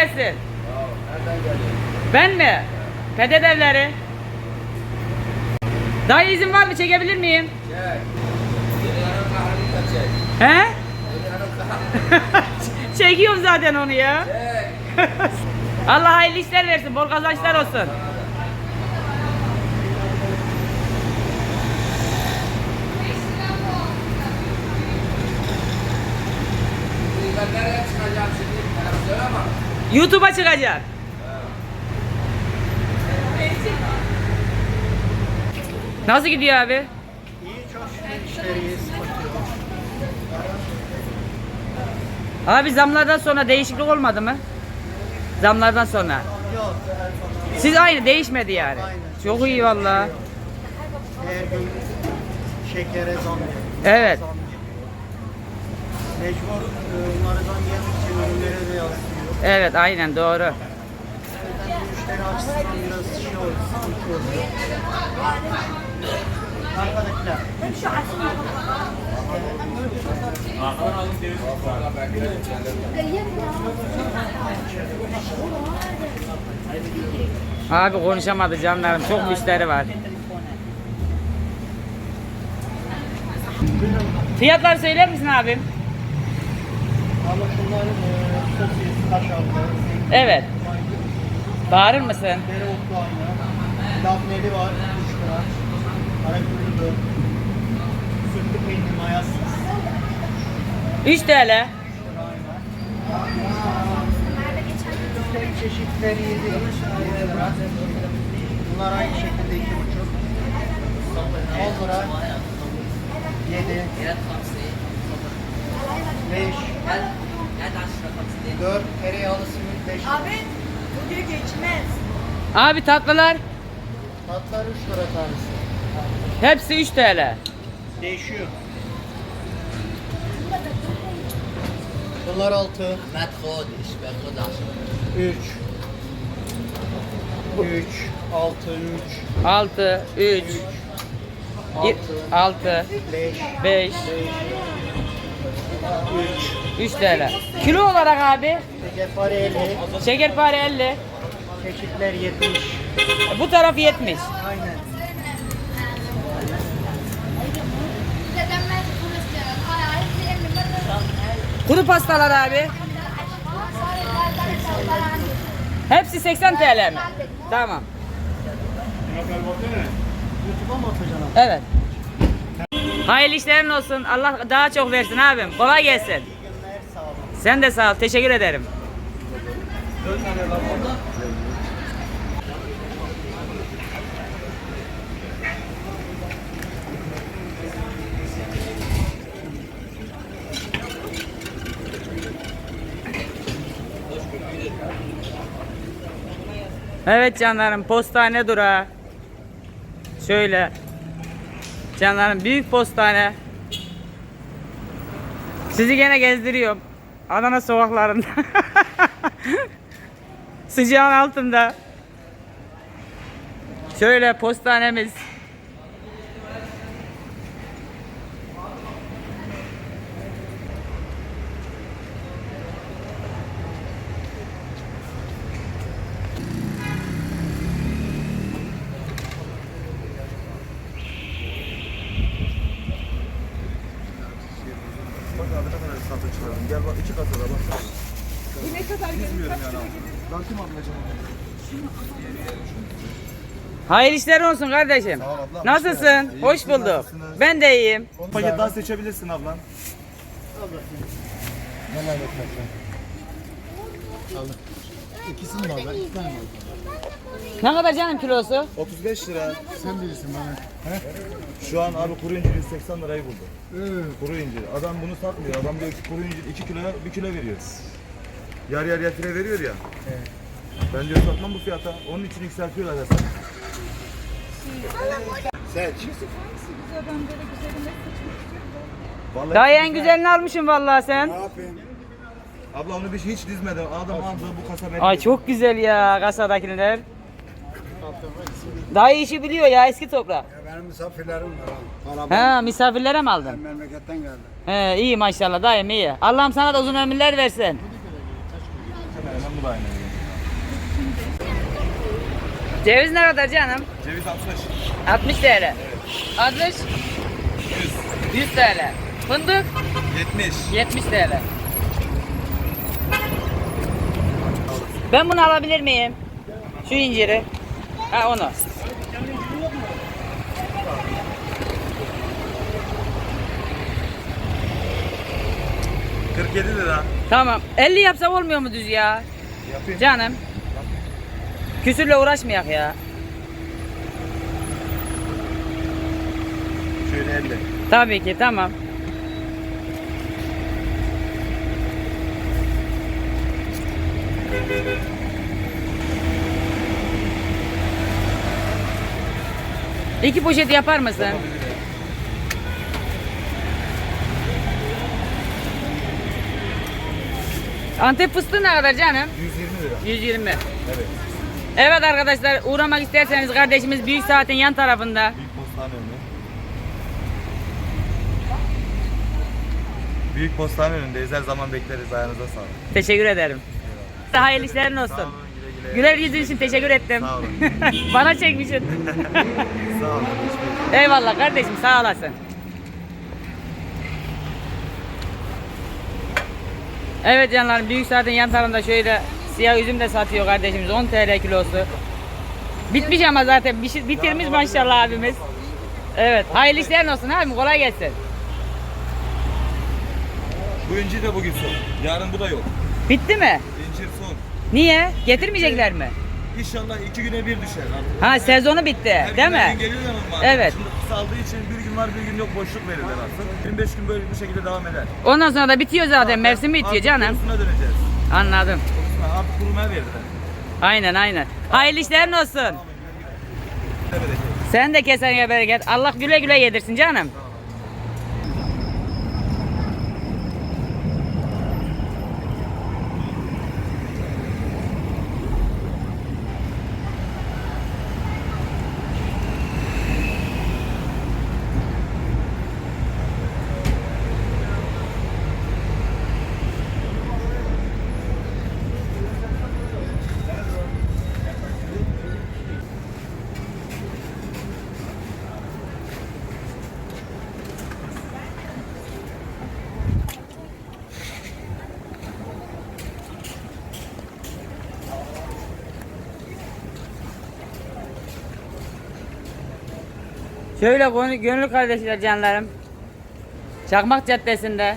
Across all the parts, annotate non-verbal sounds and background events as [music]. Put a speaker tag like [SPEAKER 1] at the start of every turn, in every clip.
[SPEAKER 1] Gelsin. Ben mi? Fethet evleri. Dayı izin var mı? Çekebilir miyim?
[SPEAKER 2] Çek.
[SPEAKER 1] He? [laughs] Çekiyorum zaten onu ya. [laughs] Allah hayırlı işler versin. Bol kazançlar olsun.
[SPEAKER 2] Ben nereye çıkacağım şimdi? Bana söyleme.
[SPEAKER 1] YouTube'a çıkacak. Nasıl gidiyor abi?
[SPEAKER 3] İyi çok şükür.
[SPEAKER 1] Abi zamlardan sonra değişiklik olmadı mı? Zamlardan sonra.
[SPEAKER 3] Yok.
[SPEAKER 1] Siz aynı değişmedi yani.
[SPEAKER 3] Aynen.
[SPEAKER 1] Çok iyi valla.
[SPEAKER 3] Her gün şekere zam.
[SPEAKER 1] Evet.
[SPEAKER 3] Zam. Mecbur e, onları zam gelmek için ürünlere de yansıyor.
[SPEAKER 1] Evet aynen doğru. Abi konuşamadı canlarım. Çok müşteri var. Fiyatları söyler misin abim?
[SPEAKER 3] E, sosis, kaşarlı,
[SPEAKER 1] Evet. Bağırır mısın?
[SPEAKER 3] dereotlu aynı. Labneli var 3 lira. Karakullü, sütlü peynir mayasız.
[SPEAKER 1] 3 TL.
[SPEAKER 3] Çeşitleri 7 lira. Bunlar aynı şekilde 2,5. 10 lira. 7. 5 4. Tereyağlı simit 5 lira.
[SPEAKER 4] Abi bu diyor geçmez.
[SPEAKER 1] Abi tatlılar
[SPEAKER 3] Tatlar 3 lira tanesi.
[SPEAKER 1] hepsi 3 TL.
[SPEAKER 3] Değişiyor. Bunlar 6.
[SPEAKER 2] ما تخودش باخد عشان
[SPEAKER 3] 3. 3. 6. 3.
[SPEAKER 1] 6, 3,
[SPEAKER 3] 6.
[SPEAKER 1] 6,
[SPEAKER 3] 5.
[SPEAKER 1] 5,
[SPEAKER 3] 3.
[SPEAKER 1] 3 TL. Kilo olarak abi
[SPEAKER 3] Şekerpare 50.
[SPEAKER 1] şekerpare 50.
[SPEAKER 3] Çeşitler 70.
[SPEAKER 1] Bu taraf 70.
[SPEAKER 3] Aynen.
[SPEAKER 1] Kuru pastalar abi. Hepsi 80 TL mi? Tamam. Evet. Hayırlı işlerin olsun. Allah daha çok versin abim. Kolay gelsin. Sen de sağ ol. Teşekkür ederim. Evet canlarım postane durağı. Şöyle. Canlarım büyük postane. Sizi gene gezdiriyorum. Adana sokaklarında. [laughs] Sıcağın altında. Şöyle postanemiz.
[SPEAKER 5] Bak abi ne kadar satı çıkardım. Gel bak iki kasada bak. Bu ne kadar Bilmiyorum yani abi. Ben kim almayacağım onu?
[SPEAKER 1] Hayırlı işler olsun kardeşim.
[SPEAKER 5] Sağ ol ablam, hoş
[SPEAKER 1] Nasılsın?
[SPEAKER 5] İyiyim,
[SPEAKER 1] Hoş
[SPEAKER 5] siz
[SPEAKER 1] bulduk.
[SPEAKER 5] nasılsınız?
[SPEAKER 1] Ben de iyiyim.
[SPEAKER 5] Paket daha seçebilirsin ablam.
[SPEAKER 3] Neler beklersin? Aldım. İkisini mi aldın? İki tane mi?
[SPEAKER 1] Ne kadar canım kilosu?
[SPEAKER 5] 35 lira.
[SPEAKER 3] Sen bilirsin bana.
[SPEAKER 5] Şu an abi kuru incir 180 lirayı buldu. Kuru incir. Adam bunu satmıyor. Adam diyor ki kuru incir 2 kiloya 1 kilo veriyor. Yar yar yatire veriyor ya. Ben diyor satmam bu fiyata. Onun için yükseltiyorlar hesap.
[SPEAKER 3] Seç.
[SPEAKER 5] Vallahi
[SPEAKER 1] Daha en güzelini almışım vallahi sen.
[SPEAKER 3] yapayım?
[SPEAKER 5] Abla onu bir şey hiç dizmedim. Adam aldı bu kasa benim.
[SPEAKER 1] Ay çok güzel ya kasadakiler. Daha iyi işi biliyor ya eski toprak.
[SPEAKER 3] Benim misafirlerim var. Kalabalık.
[SPEAKER 1] Ha misafirlere mi aldın?
[SPEAKER 3] Memleketten geldim.
[SPEAKER 1] He iyi maşallah daim iyi. Allah'ım sana da uzun ömürler versin.
[SPEAKER 5] Hemen bu da aynı.
[SPEAKER 1] Ceviz ne kadar canım?
[SPEAKER 5] Ceviz 60.
[SPEAKER 1] 60 TL. 60
[SPEAKER 5] 100.
[SPEAKER 1] 100 TL. Fındık
[SPEAKER 5] 70.
[SPEAKER 1] 70 TL. Ben bunu alabilir miyim? Şu inciri. Ha onu.
[SPEAKER 5] 47 lira.
[SPEAKER 1] Tamam. 50 yapsam olmuyor mu düz ya?
[SPEAKER 5] Yapayım.
[SPEAKER 1] Canım. Küsürle uğraşmayak ya.
[SPEAKER 5] Şöyle 50.
[SPEAKER 1] Tabii ki tamam. İki poşet yapar mısın? Antep fıstığı ne kadar canım?
[SPEAKER 5] 120 lira.
[SPEAKER 1] 120.
[SPEAKER 5] Evet.
[SPEAKER 1] Evet arkadaşlar uğramak isterseniz kardeşimiz Büyük Saat'in yan tarafında.
[SPEAKER 5] Büyük postane önü. Büyük postane önündeyiz. Her zaman bekleriz. Ayağınıza sağlık.
[SPEAKER 1] Teşekkür ederim. Hayırlı işlerin olsun.
[SPEAKER 5] olun. Güle güle.
[SPEAKER 1] Güler yüzün için teşekkür ettim.
[SPEAKER 5] Sağ olun. [laughs]
[SPEAKER 1] Bana çekmişsin. [laughs]
[SPEAKER 5] Sağ olun.
[SPEAKER 1] Eyvallah kardeşim sağ olasın. Evet canlarım büyük saatin yan tarafında şöyle siyah üzüm de satıyor kardeşimiz 10 TL kilosu. Bitmiş ama zaten bir şey- bitirmiş maşallah abimiz. Evet hayırlı işlerin olsun abim kolay gelsin.
[SPEAKER 5] Bu de bugün son. Yarın bu da yok.
[SPEAKER 1] Bitti mi?
[SPEAKER 5] İncir son.
[SPEAKER 1] Niye? Getirmeyecekler mi?
[SPEAKER 5] İnşallah iki güne bir düşer. artık.
[SPEAKER 1] Ha sezonu bitti
[SPEAKER 5] Her
[SPEAKER 1] değil mi?
[SPEAKER 5] geliyorlar ama
[SPEAKER 1] Evet.
[SPEAKER 5] Şimdi kısaldığı için bir gün var bir gün yok boşluk verirler artık. 25 gün böyle bu şekilde devam eder.
[SPEAKER 1] Ondan sonra da bitiyor zaten mevsim bitiyor
[SPEAKER 5] Artık
[SPEAKER 1] canım.
[SPEAKER 5] kurusuna döneceğiz.
[SPEAKER 1] Anladım.
[SPEAKER 5] Kurusuna, Artık kurumaya verdiler.
[SPEAKER 1] Aynen aynen. Hayırlı işlerin olsun. Sen de kesene bereket. Allah güle güle yedirsin canım. Şöyle gönül, kardeşler canlarım. Çakmak Caddesi'nde.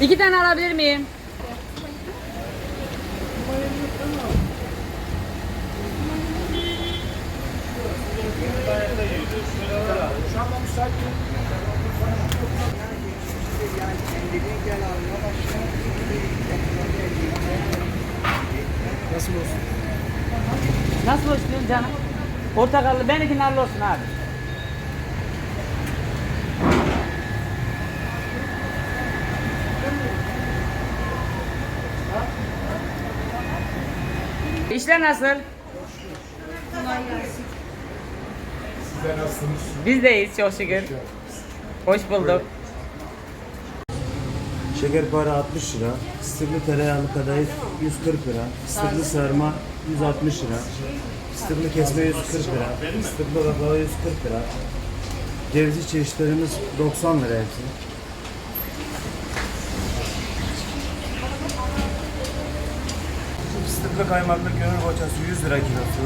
[SPEAKER 1] İki tane alabilir miyim?
[SPEAKER 3] Nasıl olsun?
[SPEAKER 1] Nasıl istiyorsun canım? Portakallı, benimki narlı olsun abi. İşler nasıl?
[SPEAKER 3] Sizler nasılsınız?
[SPEAKER 1] Biz deyiz çok şükür. Hoş bulduk.
[SPEAKER 6] Şekerpare 60 lira, fıstıklı tereyağlı kadayıf 140 lira, fıstıklı sarma 160 lira, fıstıklı kesme 140 lira, fıstıklı baklava 140 lira, cevizli çeşitlerimiz 90 lira hepsi. Fıstıklı kaymaklı gönül boçası 100 lira kilosu,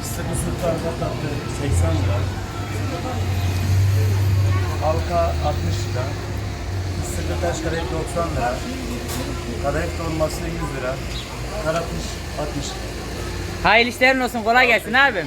[SPEAKER 6] fıstıklı sultan tatlı 80 lira, halka 60 lira, Fıstıklı taş kadayıf 90 lira. Kadayıf dolması 100 lira. Karakuş 60 lira.
[SPEAKER 1] Hayırlı işlerin olsun. Kolay gelsin abim.